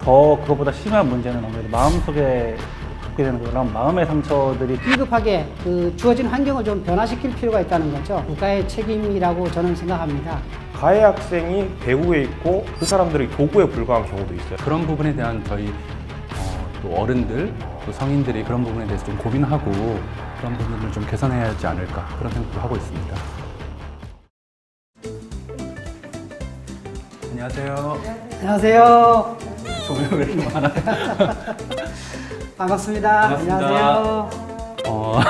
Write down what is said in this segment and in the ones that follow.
더 그것보다 심한 문제는 아무래도 마음속에 갖게 되는 그런 마음의 상처들이 비급하게 그 주어진 환경을 좀 변화시킬 필요가 있다는 거죠. 국가의 책임이라고 저는 생각합니다. 가해 학생이 배후에 있고 그 사람들이 도구에 불과한 경우도 있어요. 그런 부분에 대한 저희 어, 또 어른들 또 성인들이 그런 부분에 대해서 좀 고민하고 그런 부분을 좀 개선해야 하지 않을까 그런 생각도 하고 있습니다. 안녕하세요. 안녕하세요. 조명 왜 이렇게 많아요? 반갑습니다. 반갑습니다. 안녕하세요. 어,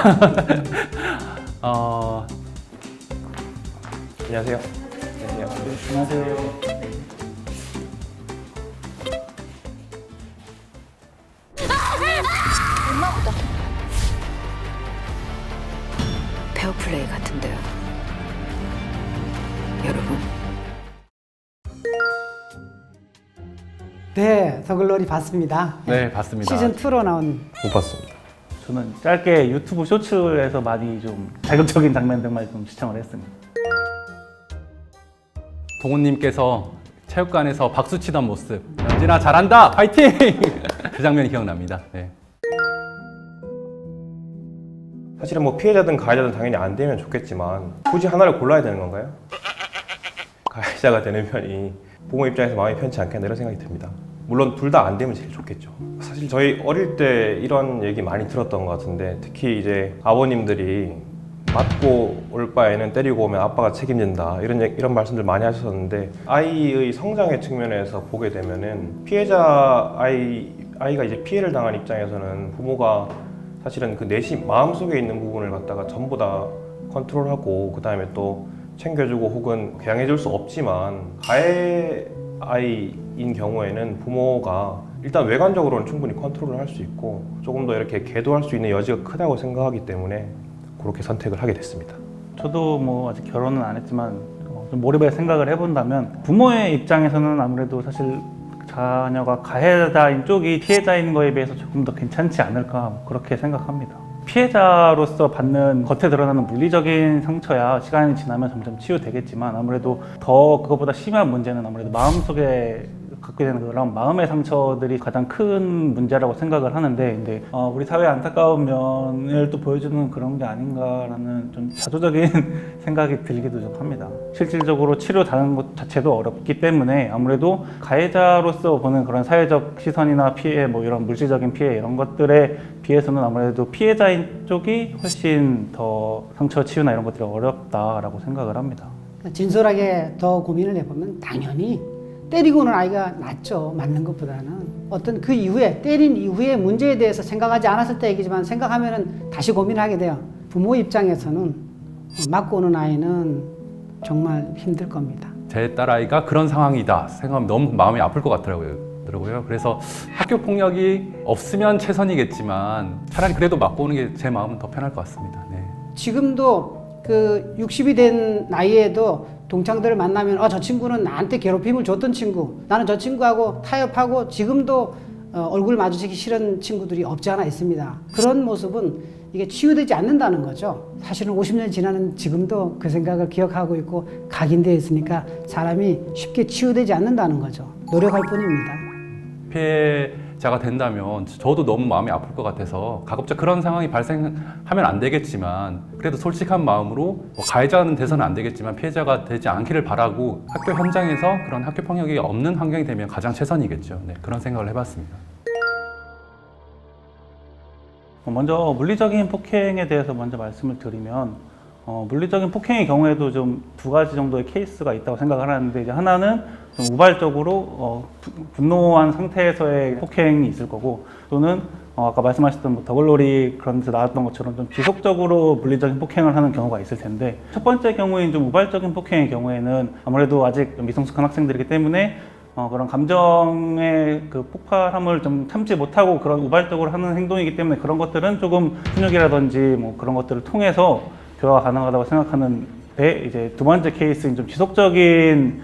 어, 안녕하세요. 안녕하세요. 안녕하세요. 페어플레이 같은데요. 네, 더글로리 봤습니다. 네 봤습니다. 시즌 2로 나온 못 봤습니다. 저는 짧게 유튜브 쇼츠에서 많이 좀 자극적인 장면들만 좀 시청을 했습니다. 동훈님께서 체육관에서 박수 치던 모습 연진아 잘한다 파이팅 그 장면이 기억납니다. 네. 사실은 뭐 피해자든 가해자든 당연히 안 되면 좋겠지만 굳이 하나를 골라야 되는 건가요? 가해자가 되는 편이 부모 입장에서 마음이 편치 않겠나 이런 생각이 듭니다. 물론 둘 다 안 되면 제일 좋겠죠. 사실 저희 어릴 때 이런 얘기 많이 들었던 것 같은데 특히 이제 아버님들이 맞고 올 바에는 때리고 오면 아빠가 책임진다 이런 이런 말씀들 많이 하셨었는데 아이의 성장의 측면에서 보게 되면은 피해자 아이 아이가 이제 피해를 당한 입장에서는 부모가 사실은 그 내심 마음 속에 있는 부분을 갖다가 전부 다 컨트롤하고 그 다음에 또 챙겨주고 혹은 개양해줄 수 없지만 가해 아이 인 경우에는 부모가 일단 외관적으로는 충분히 컨트롤을 할 수 있고 조금 더 이렇게 계도할 수 있는 여지가 크다고 생각하기 때문에 그렇게 선택을 하게 됐습니다. 저도 뭐 아직 결혼은 안 했지만 어, 좀 몰입해 생각을 해본다면 부모의 입장에서는 아무래도 사실 자녀가 가해자인 쪽이 피해자인 거에 비해서 조금 더 괜찮지 않을까 뭐 그렇게 생각합니다. 피해자로서 받는 겉에 드러나는 물리적인 상처야 시간이 지나면 점점 치유되겠지만 아무래도 더 그것보다 심한 문제는 아무래도 마음속에 갖게 되는 그런 마음의 상처들이 가장 큰 문제라고 생각을 하는데 근데 어, 우리 사회의 안타까운 면을 또 보여주는 그런 게 아닌가라는 좀 자조적인 생각이 들기도 좀 합니다. 실질적으로 치료다는 것 자체도 어렵기 때문에 아무래도 가해자로서 보는 그런 사회적 시선이나 피해 뭐 이런 물질적인 피해 이런 것들에 비해서는 아무래도 피해자인 쪽이 훨씬 더 상처 치유나 이런 것들이 어렵다라고 생각을 합니다. 진솔하게 더 고민을 해보면 당연히 때리고 오는 아이가 낫죠. 맞는 것보다는. 어떤 그 이후에, 때린 이후에 문제에 대해서 생각하지 않았을 때 얘기지만 생각하면은 다시 고민하게 돼요. 부모 입장에서는 맞고 오는 아이는 정말 힘들 겁니다. 제 딸아이가 그런 상황이다 생각하면 너무 마음이 아플 것 같더라고요. 더라고요. 그래서 학교 폭력이 없으면 최선이겠지만 차라리 그래도 맞고 오는 게 제 마음은 더 편할 것 같습니다. 네. 지금도 그 60이 된 나이에도 동창들을 만나면 어, 저 친구는 나한테 괴롭힘을 줬던 친구 나는 저 친구하고 타협하고 지금도 어, 얼굴 마주치기 싫은 친구들이 없지 않아 있습니다. 그런 모습은 이게 치유되지 않는다는 거죠. 사실은 50년 지나는 지금도 그 생각을 기억하고 있고 각인되어 있으니까 사람이 쉽게 치유되지 않는다는 거죠. 노력할 뿐입니다. 피해 자가 된다면 저도 너무 마음이 아플 것 같아서 가급적 그런 상황이 발생하면 안 되겠지만 그래도 솔직한 마음으로 뭐 가해자는 돼서는 안 되겠지만 피해자가 되지 않기를 바라고 학교 현장에서 그런 학교 폭력이 없는 환경이 되면 가장 최선이겠죠. 네, 그런 생각을 해봤습니다. 어, 먼저 물리적인 폭행에 대해서 먼저 말씀을 드리면 어, 물리적인 폭행의 경우에도 좀 두 가지 정도의 케이스가 있다고 생각을 하는데 이제 하나는 좀 우발적으로 어, 부- 분노한 상태에서의 폭행이 있을 거고 또는 어, 아까 말씀하셨던 뭐 더글로리 그런 데서 나왔던 것처럼 좀 지속적으로 물리적인 폭행을 하는 경우가 있을 텐데 첫 번째 경우인 좀 우발적인 폭행의 경우에는 아무래도 아직 미성숙한 학생들이기 때문에 어, 그런 감정의 그 폭발함을 좀 참지 못하고 그런 우발적으로 하는 행동이기 때문에 그런 것들은 조금 훈육이라든지 뭐 그런 것들을 통해서 교화가 가능하다고 생각하는 데 이제 두 번째 케이스인 좀 지속적인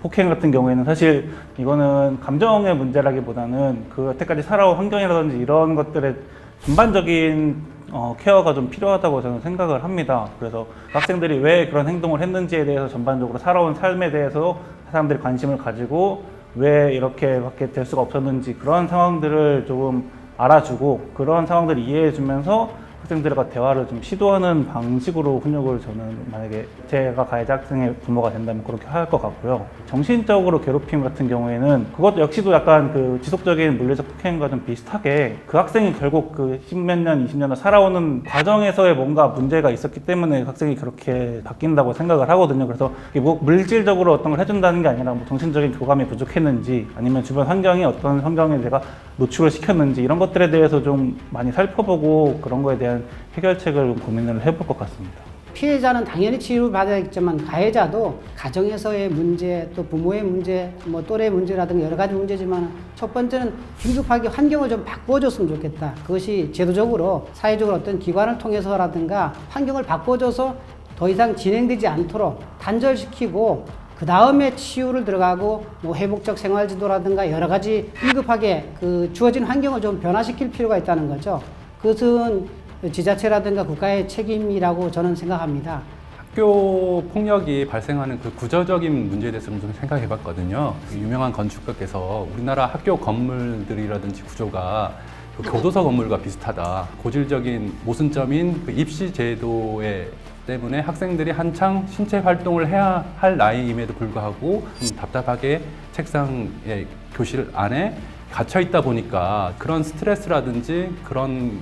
폭행 같은 경우에는 사실 이거는 감정의 문제라기보다는 그 여태까지 살아온 환경이라든지 이런 것들의 전반적인 어, 케어가 좀 필요하다고 저는 생각을 합니다. 그래서 학생들이 왜 그런 행동을 했는지에 대해서 전반적으로 살아온 삶에 대해서 사람들이 관심을 가지고 왜 이렇게밖에 될 수가 없었는지 그런 상황들을 조금 알아주고 그런 상황들을 이해해주면서 학생들과 대화를 좀 시도하는 방식으로 훈육을 저는 만약에 제가 가해자 학생의 부모가 된다면 그렇게 할 것 같고요. 정신적으로 괴롭힘 같은 경우에는 그것도 역시도 약간 그 지속적인 물리적 폭행과 좀 비슷하게 그 학생이 결국 그 십몇 년, 이십 년을 살아오는 과정에서의 뭔가 문제가 있었기 때문에 그 학생이 그렇게 바뀐다고 생각을 하거든요. 그래서 뭐 물질적으로 어떤 걸 해준다는 게 아니라 뭐 정신적인 교감이 부족했는지 아니면 주변 환경이 어떤 환경에 내가 노출을 시켰는지 이런 것들에 대해서 좀 많이 살펴보고 그런 거에 대한 해결책을 고민을 해볼 것 같습니다. 피해자는 당연히 치유를 받아야겠지만 가해자도 가정에서의 문제 또 부모의 문제 뭐 또래 문제라든가 여러 가지 문제지만 첫 번째는 긴급하게 환경을 좀 바꿔줬으면 좋겠다 그것이 제도적으로 사회적으로 어떤 기관을 통해서라든가 환경을 바꿔줘서 더 이상 진행되지 않도록 단절시키고 그 다음에 치유를 들어가고 뭐 회복적 생활지도라든가 여러 가지 긴급하게 그 주어진 환경을 좀 변화시킬 필요가 있다는 거죠. 그것은 지자체라든가 국가의 책임이라고 저는 생각합니다. 학교 폭력이 발생하는 그 구조적인 문제에 대해서 좀 생각해 봤거든요. 그 유명한 건축가께서 우리나라 학교 건물들이라든지 구조가 그 교도소 건물과 비슷하다. 고질적인 모순점인 그 입시 제도에 때문에 학생들이 한창 신체 활동을 해야 할 나이임에도 불구하고 좀 답답하게 책상에 교실 안에 갇혀 있다 보니까 그런 스트레스라든지 그런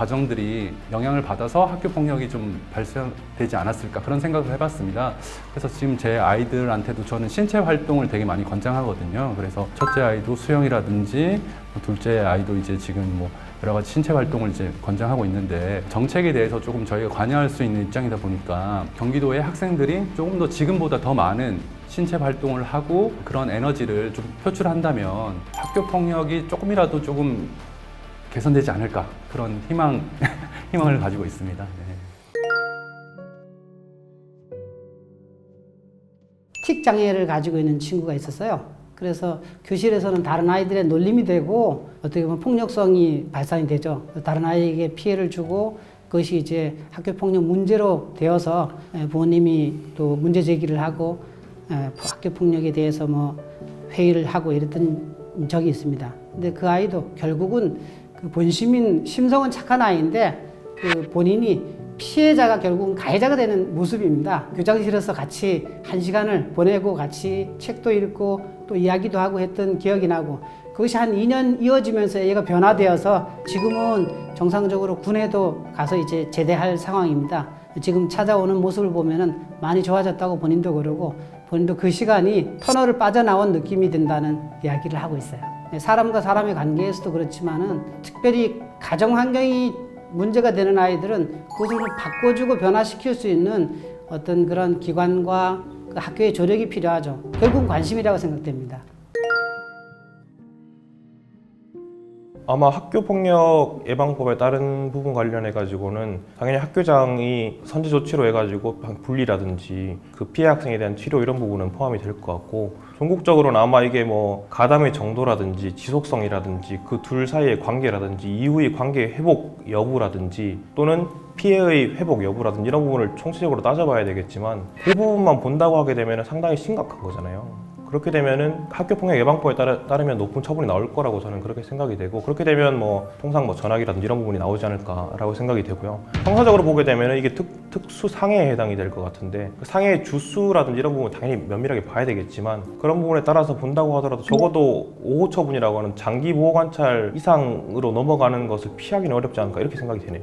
과정들이 영향을 받아서 학교 폭력이 좀 발생되지 않았을까 그런 생각을 해봤습니다. 그래서 지금 제 아이들한테도 저는 신체 활동을 되게 많이 권장하거든요. 그래서 첫째 아이도 수영이라든지 뭐 둘째 아이도 이제 지금 뭐 여러 가지 신체 활동을 이제 권장하고 있는데 정책에 대해서 조금 저희가 관여할 수 있는 입장이다 보니까 경기도의 학생들이 조금 더 지금보다 더 많은 신체 활동을 하고 그런 에너지를 좀 표출한다면 학교 폭력이 조금이라도 조금 개선되지 않을까 그런 희망 희망을 가지고 있습니다. 네. 틱 장애를 가지고 있는 친구가 있었어요. 그래서 교실에서는 다른 아이들의 놀림이 되고 어떻게 보면 폭력성이 발산이 되죠. 다른 아이에게 피해를 주고 그것이 이제 학교 폭력 문제로 되어서 에, 부모님이 또 문제 제기를 하고 에, 학교 폭력에 대해서 뭐 회의를 하고 이랬던 적이 있습니다. 근데 그 아이도 결국은 그 본심인 심성은 착한 아이인데 그 본인이 피해자가 결국은 가해자가 되는 모습입니다. 교장실에서 같이 한 시간을 보내고 같이 책도 읽고 또 이야기도 하고 했던 기억이 나고 그것이 한 2년 이어지면서 얘가 변화되어서 지금은 정상적으로 군에도 가서 이제 제대할 상황입니다. 지금 찾아오는 모습을 보면은 많이 좋아졌다고 본인도 그러고 본인도 그 시간이 터널을 빠져나온 느낌이 든다는 이야기를 하고 있어요. 네, 사람과 사람의 관계에서도 그렇지만은 특별히 가정 환경이 문제가 되는 아이들은 그것을 바꿔주고 변화시킬 수 있는 어떤 그런 기관과 그 학교의 조력이 필요하죠. 결국은 관심이라고 생각됩니다. 아마 학교 폭력 예방법에 따른 부분 관련해 가지고는 당연히 학교장이 선제 조치로 해가지고 분리라든지 그 피해 학생에 대한 치료 이런 부분은 포함이 될 것 같고 전국적으로는 아마 이게 뭐 가담의 정도라든지 지속성이라든지 그 둘 사이의 관계라든지 이후의 관계 회복 여부라든지 또는 피해의 회복 여부라든지 이런 부분을 총체적으로 따져봐야 되겠지만 그 부분만 본다고 하게 되면 상당히 심각한 거잖아요. 그렇게 되면은 학교 폭력 예방법에 따르, 따르면 높은 처분이 나올 거라고 저는 그렇게 생각이 되고 그렇게 되면 뭐 통상 뭐 전학이라든지 이런 부분이 나오지 않을까라고 생각이 되고요. 형사적으로 보게 되면은 이게 특, 특수 상해에 해당이 될 것 같은데 그 상해 주수라든지 이런 부분 당연히 면밀하게 봐야 되겠지만 그런 부분에 따라서 본다고 하더라도 적어도 5호 처분이라고 하는 장기 보호 관찰 이상으로 넘어가는 것을 피하기는 어렵지 않을까 이렇게 생각이 되네요.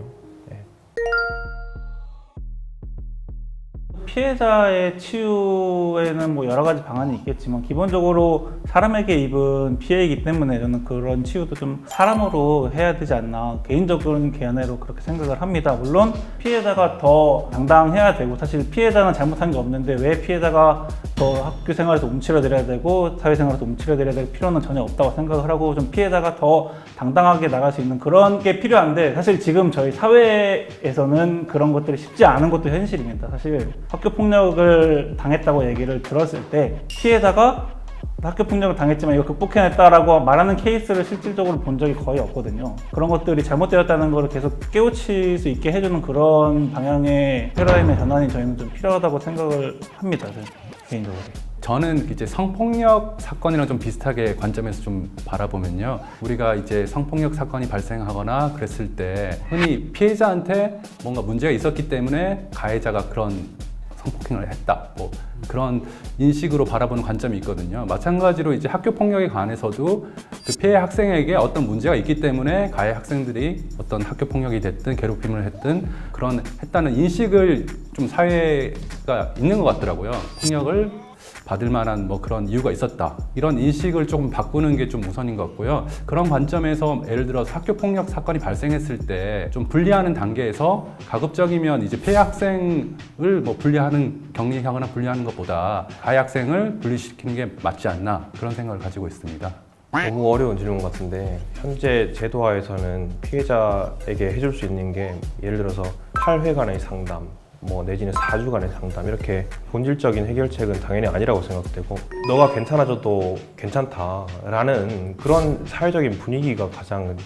피해자의 치유에는 뭐 여러 가지 방안이 있겠지만 기본적으로 사람에게 입은 피해이기 때문에 저는 그런 치유도 좀 사람으로 해야 되지 않나 개인적인 견해로 그렇게 생각을 합니다. 물론 피해자가 더 당당해야 되고 사실 피해자는 잘못한 게 없는데 왜 피해자가 더 학교 생활에서 움츠러들어야 되고 사회생활에서 움츠러들어야 될 필요는 전혀 없다고 생각을 하고 좀 피해자가 더 당당하게 나갈 수 있는 그런 게 필요한데 사실 지금 저희 사회에서는 그런 것들이 쉽지 않은 것도 현실입니다. 사실 학교 폭력을 당했다고 얘기를 들었을 때 피해자가 학교 폭력을 당했지만 이거 극복해냈다라고 말하는 케이스를 실질적으로 본 적이 거의 없거든요. 그런 것들이 잘못되었다는 것을 계속 깨우칠 수 있게 해주는 그런 방향의 패러다임의 전환이 저희는 좀 필요하다고 생각을 합니다. 개인적으로. 저는 이제 성폭력 사건이랑 좀 비슷하게 관점에서 좀 바라보면요. 우리가 이제 성폭력 사건이 발생하거나 그랬을 때 흔히 피해자한테 뭔가 문제가 있었기 때문에 가해자가 그런 성폭행을 했다. 뭐 그런 인식으로 바라보는 관점이 있거든요. 마찬가지로 이제 학교 폭력에 관해서도 그 피해 학생에게 어떤 문제가 있기 때문에 가해 학생들이 어떤 학교 폭력이 됐든 괴롭힘을 했든 그런 했다는 인식을 좀 사회가 있는 것 같더라고요. 폭력을 받을 만한 뭐 그런 이유가 있었다. 이런 인식을 조금 바꾸는 게 좀 우선인 것 같고요. 그런 관점에서 예를 들어서 학교 폭력 사건이 발생했을 때 좀 분리하는 단계에서 가급적이면 이제 피해 학생을 뭐 분리하는 격리하거나 분리하는 것보다 가해 학생을 분리시키는 게 맞지 않나 그런 생각을 가지고 있습니다. 너무 어려운 질문 같은데 현재 제도화에서는 피해자에게 해줄 수 있는 게 예를 들어서 8회간의 상담, 뭐 내지는 4주간의 상담 이렇게 본질적인 해결책은 당연히 아니라고 생각되고 너가 괜찮아져도 괜찮다라는 그런 사회적인 분위기가 가장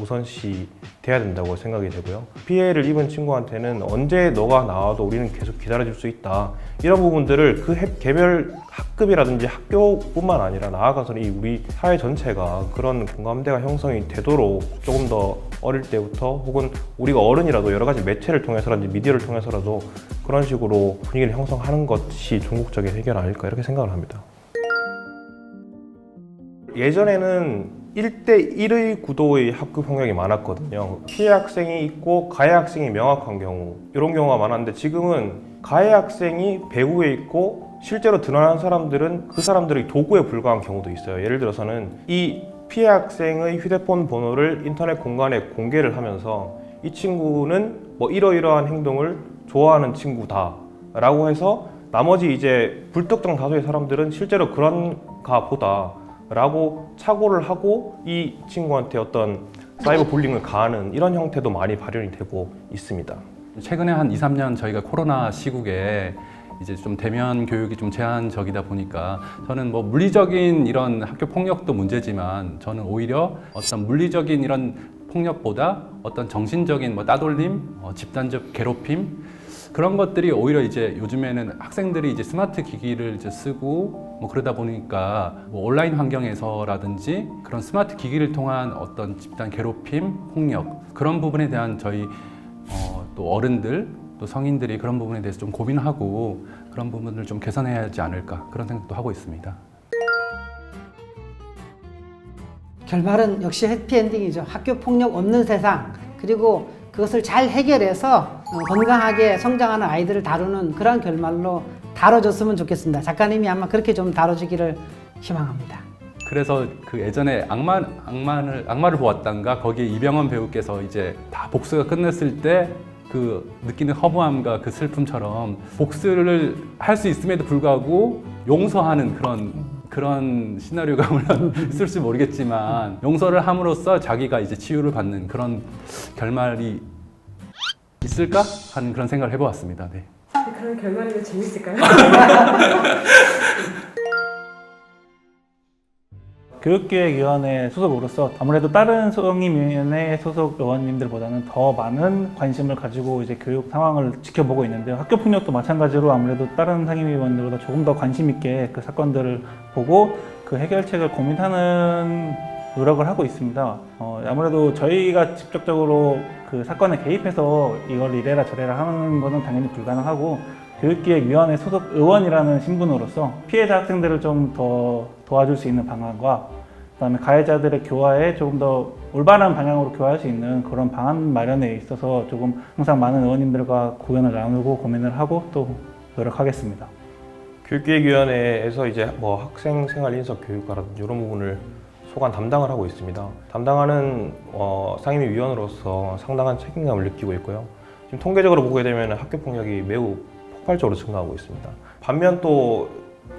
우선시 돼야 된다고 생각이 되고요. 피해를 입은 친구한테는 언제 너가 나와도 우리는 계속 기다려줄 수 있다. 이런 부분들을 그 해- 개별 학급이라든지 학교뿐만 아니라 나아가서는 이 우리 사회 전체가 그런 공감대가 형성이 되도록 조금 더 어릴 때부터 혹은 우리가 어른이라도 여러 가지 매체를 통해서라든지 미디어를 통해서라도 그런 식으로 분위기를 형성하는 것이 종국적인 해결 아닐까 이렇게 생각을 합니다. 예전에는 1대1의 구도의 학교 폭력이 많았거든요. 피해 학생이 있고 가해 학생이 명확한 경우 이런 경우가 많았는데 지금은 가해 학생이 배후에 있고 실제로 드러난 사람들은 그 사람들의 도구에 불과한 경우도 있어요. 예를 들어서는 이 피해 학생의 휴대폰 번호를 인터넷 공간에 공개를 하면서 이 친구는 뭐 이러이러한 행동을 좋아하는 친구다 라고 해서 나머지 이제 불특정 다수의 사람들은 실제로 그런가 보다 라고 착오를 하고 이 친구한테 어떤 사이버 불링을 가하는 이런 형태도 많이 발현이 되고 있습니다. 최근에 한 2, 3년 저희가 코로나 시국에 이제 좀 대면 교육이 좀 제한적이다 보니까 저는 뭐 물리적인 이런 학교 폭력도 문제지만 저는 오히려 어떤 물리적인 이런 폭력보다 어떤 정신적인 뭐 따돌림, 어, 집단적 괴롭힘 그런 것들이 오히려 이제 요즘에는 학생들이 이제 스마트 기기를 이제 쓰고 뭐 그러다 보니까 뭐 온라인 환경에서라든지 그런 스마트 기기를 통한 어떤 집단 괴롭힘, 폭력 그런 부분에 대한 저희 어, 또 어른들 또 성인들이 그런 부분에 대해서 좀 고민하고 그런 부분을 좀 개선해야 하지 않을까 그런 생각도 하고 있습니다. 결말은 역시 해피엔딩이죠. 학교 폭력 없는 세상 그리고 그것을 잘 해결해서 어, 건강하게 성장하는 아이들을 다루는 그런 결말로 다뤄줬으면 좋겠습니다. 작가님이 아마 그렇게 좀 다뤄주기를 희망합니다. 그래서 그 예전에 악마 악마를 악마를 보았단가 거기에 이병헌 배우께서 이제 다 복수가 끝났을 때 그 느끼는 허무함과 그 슬픔처럼 복수를 할 수 있음에도 불구하고 용서하는 그런 그런 시나리오가 물론 있을지 모르겠지만 용서를 함으로써 자기가 이제 치유를 받는 그런 결말이 있을까 하는 그런 생각을 해보았습니다. 네. 그런 결말이면 재밌을까요? 교육기획위원회 소속으로서 아무래도 다른 성임위원회 소속 의원님들보다는 더 많은 관심을 가지고 이제 교육 상황을 지켜보고 있는데요. 학교 폭력도 마찬가지로 아무래도 다른 상임위원들보다 조금 더 관심 있게 그 사건들을 보고 그 해결책을 고민하는 노력을 하고 있습니다. 어, 아무래도 저희가 직접적으로 그 사건에 개입해서 이걸 이래라 저래라 하는 것은 당연히 불가능하고 교육기획위원회 소속 의원이라는 신분으로서 피해자 학생들을 좀 더 도와줄 수 있는 방안과 그다음에 가해자들의 교화에 조금 더 올바른 방향으로 교화할 수 있는 그런 방안 마련에 있어서 조금 항상 많은 의원님들과 고견을 나누고 고민을 하고 또 노력하겠습니다. 교육기획위원회에서 이제 뭐 학생 생활 인석 교육과라든지 이런 부분을 소관 담당을 하고 있습니다. 담당하는 어, 상임위 위원으로서 상당한 책임감을 느끼고 있고요. 지금 통계적으로 보게 되면 학교 폭력이 매우 폭발적으로 증가하고 있습니다. 반면 또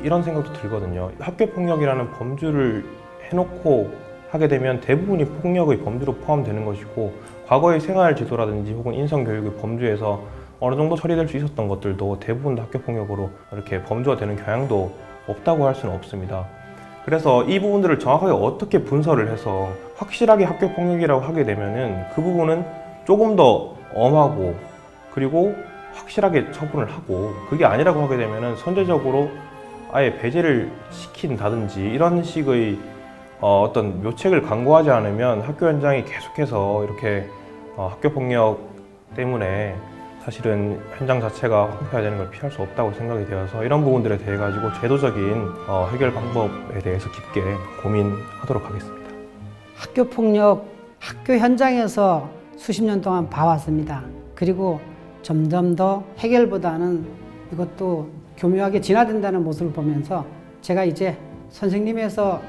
이런 생각도 들거든요. 학교 폭력이라는 범주를 해놓고 하게 되면 대부분이 폭력의 범주로 포함되는 것이고 과거의 생활 지도라든지 혹은 인성 교육의 범주에서 어느 정도 처리될 수 있었던 것들도 대부분 다 학교 폭력으로 이렇게 범주가 되는 경향도 없다고 할 수는 없습니다. 그래서 이 부분들을 정확하게 어떻게 분석을 해서 확실하게 학교 폭력이라고 하게 되면은 그 부분은 조금 더 엄하고 그리고 확실하게 처분을 하고 그게 아니라고 하게 되면은 선제적으로 아예 배제를 시킨다든지 이런 식의 어, 어떤 묘책을 강구하지 않으면 학교 현장이 계속해서 이렇게 어, 학교 폭력 때문에 사실은 현장 자체가 황폐화되는 걸 피할 수 없다고 생각이 되어서 이런 부분들에 대해 가지고 제도적인 어, 해결 방법에 대해서 깊게 고민하도록 하겠습니다. 학교 폭력 학교 현장에서 수십 년 동안 봐왔습니다. 그리고 점점 더 해결보다는 이것도 교묘하게 진화된다는 모습을 보면서 제가 이제 선생님에서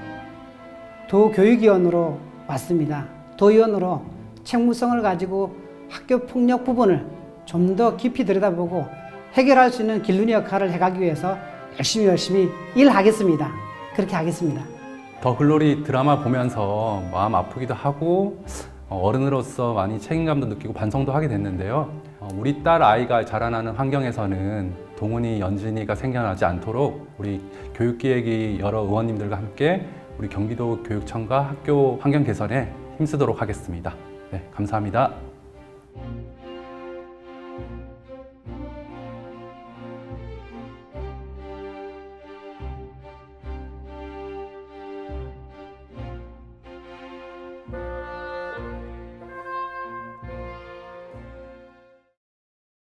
도교육위원으로 왔습니다. 도의원으로 책무성을 가지고 학교 폭력 부분을 좀 더 깊이 들여다보고 해결할 수 있는 길눈이 역할을 해가기 위해서 열심히 열심히 일하겠습니다. 그렇게 하겠습니다. 더 글로리 드라마 보면서 마음 아프기도 하고 어, 어른으로서 많이 책임감도 느끼고 반성도 하게 됐는데요. 어, 우리 딸 아이가 자라나는 환경에서는 동훈이, 연진이가 생겨나지 않도록 우리 교육기획위 여러 의원님들과 함께 우리 경기도 교육청과 학교 환경 개선에 힘쓰도록 하겠습니다. 네, 감사합니다.